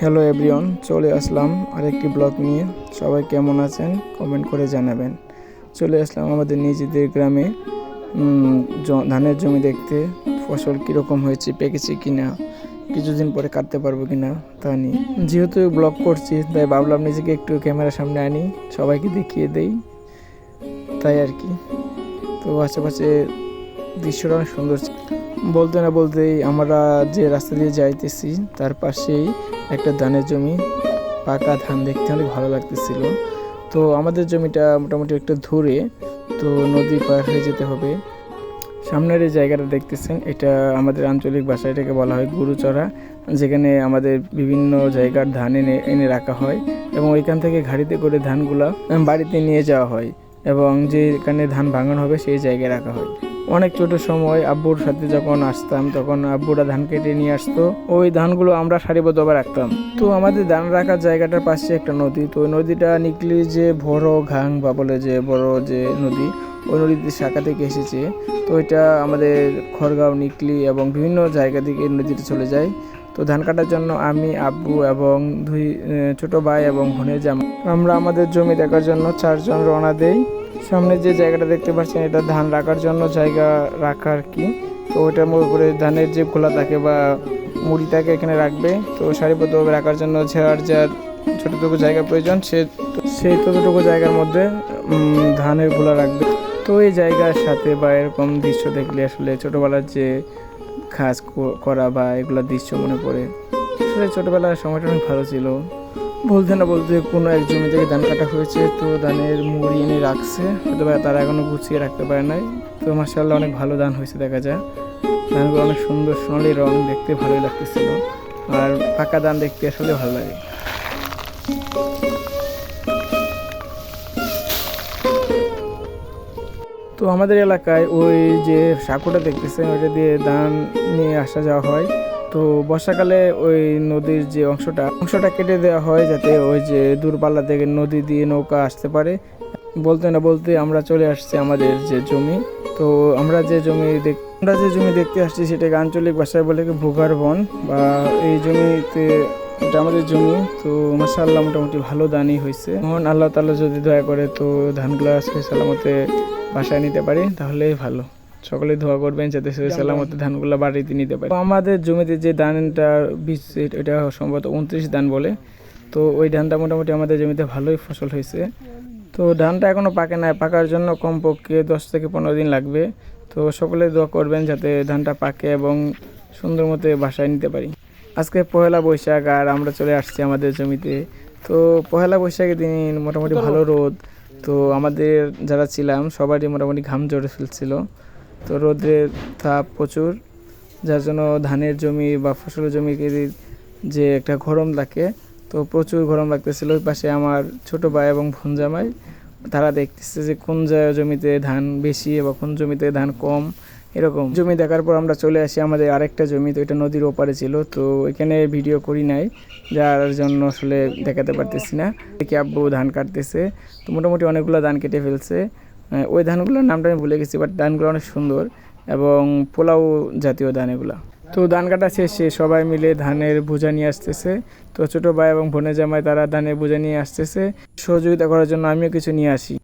Hello everyone চলে আসলাম আরেকটি blog নিয়ে। সবাই কেমন আছেন? কমেন্ট করে জানাবেন। চলে আসলাম আমাদের নিজেদের গ্রামে। ধানের জমি দেখতে। ফসল কীরকম হয়েছে, পেকেছে কিনা, কিছুদিন পরে কাটতে পারব কি না তা নিয়ে। যেহেতু ব্লগ করছি, তাই ভাবলাম নিজেকে একটু ক্যামেরার সামনে আনি, সবাইকে দেখিয়ে দেই। তাই আর কি। তো আশেপাশে দৃশ্যটা অনেক সুন্দর। বলতে না বলতেই আমরা যে রাস্তা দিয়ে যাইতেছি, তার পাশেই একটা ধানের জমি, পাকা ধান দেখতে অনেক ভালো লাগতেছিল। তো আমাদের জমিটা মোটামুটি একটু ধরে, তো নদী পার হয়ে যেতে হবে। সামনের এই জায়গাটা দেখতেছেন, এটা আমাদের আঞ্চলিক ভাষায় এটাকে বলা হয় গুরুচড়া, যেখানে আমাদের বিভিন্ন জায়গার ধান এনে এনে রাখা হয় এবং ওইখান থেকে গাড়িতে করে ধানগুলা বাড়িতে নিয়ে যাওয়া হয় এবং যেখানে ধান ভাঙানো হবে, সেই জায়গায় রাখা হয়। অনেক ছোট সময় আব্বুর সাথে যখন আসতাম, তখন আব্বুরা ধান কেটে নিয়ে আসতো। ওই ধানগুলো আমরা সারিবদ্ধভাবে রাখতাম। তো আমাদের ধান রাখার জায়গাটার পাশে একটা নদী। তো ওই নদীটা নিকলি যে বড় ঘাং বা বলে যে বড় যে নদী, ওই নদীতে শাখা থেকে এসেছে। তো এটা আমাদের খড়গাঁও, নিকলি এবং বিভিন্ন জায়গা থেকে নদীতে চলে যায়। তো ধান কাটার জন্য আমি, আব্বু এবং দুই ছোট ভাই এবং বোনের জামা। আমরা আমাদের জমি দেখার জন্য চারজন রওনা দেই। সামনে যে জায়গাটা দেখতে পাচ্ছেন, এটা ধান রাখার জন্য জায়গা রাখা আর কি? তো ওইটার উপরে ধানের যে খোলা থাকে বা মুড়ি থাকে এখানে রাখবে। তো সারিবদ্ধভাবে রাখার জন্য যার যার যতটুকু জায়গা প্রয়োজন, সে সেই ততটুকু জায়গার মধ্যে ধানের খোলা রাখবে। তো এই জায়গার সাথে বা এরকম দৃশ্য দেখলে আসলে ছোটোবেলার যে কাজ করা বা এগুলো দৃশ্য মনে পড়ে। আসলে ছোটোবেলার সময়টা অনেক ভালো ছিল। বলতে না বলতে কোনো এক জমি থেকে ধান কাটা হয়েছে, তো ধানের মুড়ি এনে রাখছে। হয়তো তারা এখনও গুছিয়ে রাখতে পারে নাই। তো মাসাল্লাহ অনেক ভালো ধান হয়েছে দেখা যায়। ধানগুলো অনেক সুন্দর সোনালি রং, দেখতে ভালোই লাগতেছিল। আর পাকা ধান দেখতে আসলে ভালো লাগে। তো আমাদের এলাকায় ওই যে সাঁকুটা দেখতেছেন, ওইটা দিয়ে ধান নিয়ে আসা যাওয়া হয়। তো বর্ষাকালে ওই নদীর যে অংশটা অংশটা কেটে দেওয়া হয় যাতে ওই যে দূরপাল্লা থেকে নদী দিয়ে নৌকা আসতে পারে। বলতে না বলতে আমরা চলে আসছি আমাদের যে জমি। তো আমরা যে জমি দেখ, আমরা যে জমি দেখতে আসছি সেটাকে আঞ্চলিক ভাষায় বলে ভুগার বন? বা এই জমিতে এটা আমাদের জমি, তো মাসাল্লাহ মোটামুটি ভালো দানই হয়েছে মহান, আল্লাহ তাআলা যদি দয়া করে তো ধানগুলো সালামতে বাসায় নিতে পারি, তাহলেই ভালো। সকলে দোয়া করবেন যাতে সহি সালামতে ধানগুলো বাড়িতে নিতে পারে। তো আমাদের জমিতে যে ধানটা বীজ এটা সম্ভবত উনত্রিশ ধান বলে। তো ওই ধানটা মোটামুটি আমাদের জমিতে ভালোই ফসল হয়েছে। তো ধানটা এখনও পাকে না পাকার জন্য কমপক্ষে দশ থেকে পনেরো দিন লাগবে। তো সকলে দোয়া করবেন যাতে ধানটা পাকে এবং সুন্দর মতো বাসায় নিতে পারি। আজকে পহেলা বৈশাখ আর আমরা চলে আসছি আমাদের জমিতে। তো পহেলা বৈশাখের দিন মোটামুটি ভালো রোদ। তো আমাদের যারা ছিলাম সবারই মোটামুটি ঘাম জড়ে ফেলছিল। তো রোদের তাপ প্রচুর, যার জন্য ধানের জমি বা ফসলের জমিকে যে একটা গরম লাগে, তো প্রচুর গরম লাগতেছিল। ওই পাশে আমার ছোট ভাই এবং বোন জামাই, তারা দেখতেছে যে কোন জমিতে ধান বেশি বা কোন জমিতে ধান কম, এরকম। জমি দেখার পর আমরা চলে আসি আমাদের আরেকটা জমি, তো এটা নদীর ওপারে ছিল, তো এখানে ভিডিও করি নাই, যার জন্য আসলে দেখাতে পারতেছি না। দেখি আব্বু ধান কাটতেছে, তো মোটামুটি অনেকগুলো ধান কেটে ফেলছে। ওই ধানগুলোর নামটা আমি ভুলে গেছি বাট ধানগুলো অনেক সুন্দর এবং পোলাও জাতীয় ধান এগুলো। তো ধান কাটা শেষে সবাই মিলে ধানের বোঝা নিয়ে আসতেছে। তো ছোটো ভাই এবং বোনের জামাই তারা ধানের বোঝা নিয়ে আসতেছে। সহযোগিতা করার জন্য আমিও কিছু নিয়ে আসি।